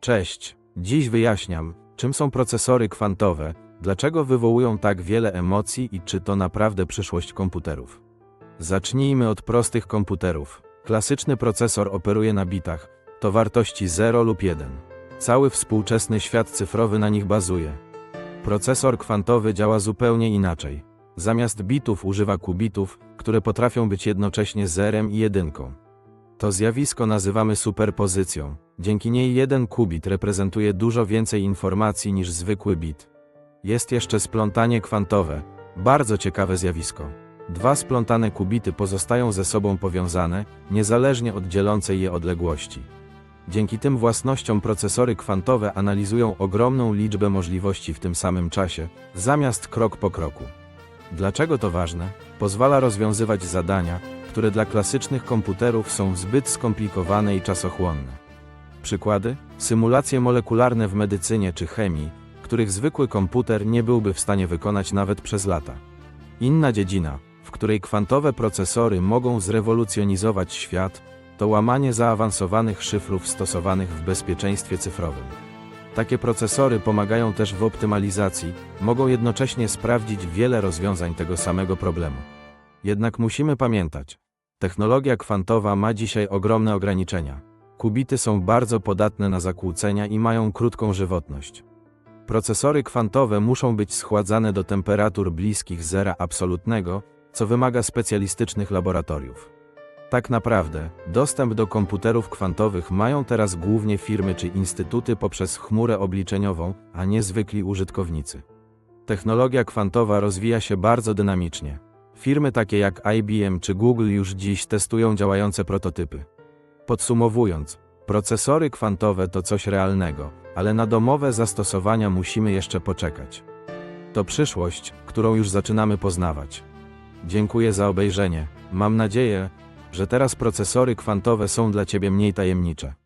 Cześć. Dziś wyjaśniam, czym są procesory kwantowe, dlaczego wywołują tak wiele emocji i czy to naprawdę przyszłość komputerów. Zacznijmy od prostych komputerów. Klasyczny procesor operuje na bitach, to wartości 0 lub 1. Cały współczesny świat cyfrowy na nich bazuje. Procesor kwantowy działa zupełnie inaczej. Zamiast bitów używa kubitów, które potrafią być jednocześnie zerem i jedynką. To zjawisko nazywamy superpozycją. Dzięki niej jeden kubit reprezentuje dużo więcej informacji niż zwykły bit. Jest jeszcze splątanie kwantowe, bardzo ciekawe zjawisko. Dwa splątane kubity pozostają ze sobą powiązane, niezależnie od dzielącej je odległości. Dzięki tym własnościom procesory kwantowe analizują ogromną liczbę możliwości w tym samym czasie, zamiast krok po kroku. Dlaczego to ważne? Pozwala rozwiązywać zadania, które dla klasycznych komputerów są zbyt skomplikowane i czasochłonne. Przykłady? Symulacje molekularne w medycynie czy chemii, których zwykły komputer nie byłby w stanie wykonać nawet przez lata. Inna dziedzina, w której kwantowe procesory mogą zrewolucjonizować świat, to łamanie zaawansowanych szyfrów stosowanych w bezpieczeństwie cyfrowym. Takie procesory pomagają też w optymalizacji, mogą jednocześnie sprawdzić wiele rozwiązań tego samego problemu. Jednak musimy pamiętać, technologia kwantowa ma dzisiaj ogromne ograniczenia. Kubity są bardzo podatne na zakłócenia i mają krótką żywotność. Procesory kwantowe muszą być schładzane do temperatur bliskich zera absolutnego, co wymaga specjalistycznych laboratoriów. Tak naprawdę, dostęp do komputerów kwantowych mają teraz głównie firmy czy instytuty poprzez chmurę obliczeniową, a nie zwykli użytkownicy. Technologia kwantowa rozwija się bardzo dynamicznie. Firmy takie jak IBM czy Google już dziś testują działające prototypy. Podsumowując, procesory kwantowe to coś realnego, ale na domowe zastosowania musimy jeszcze poczekać. To przyszłość, którą już zaczynamy poznawać. Dziękuję za obejrzenie. Mam nadzieję, że teraz procesory kwantowe są dla Ciebie mniej tajemnicze.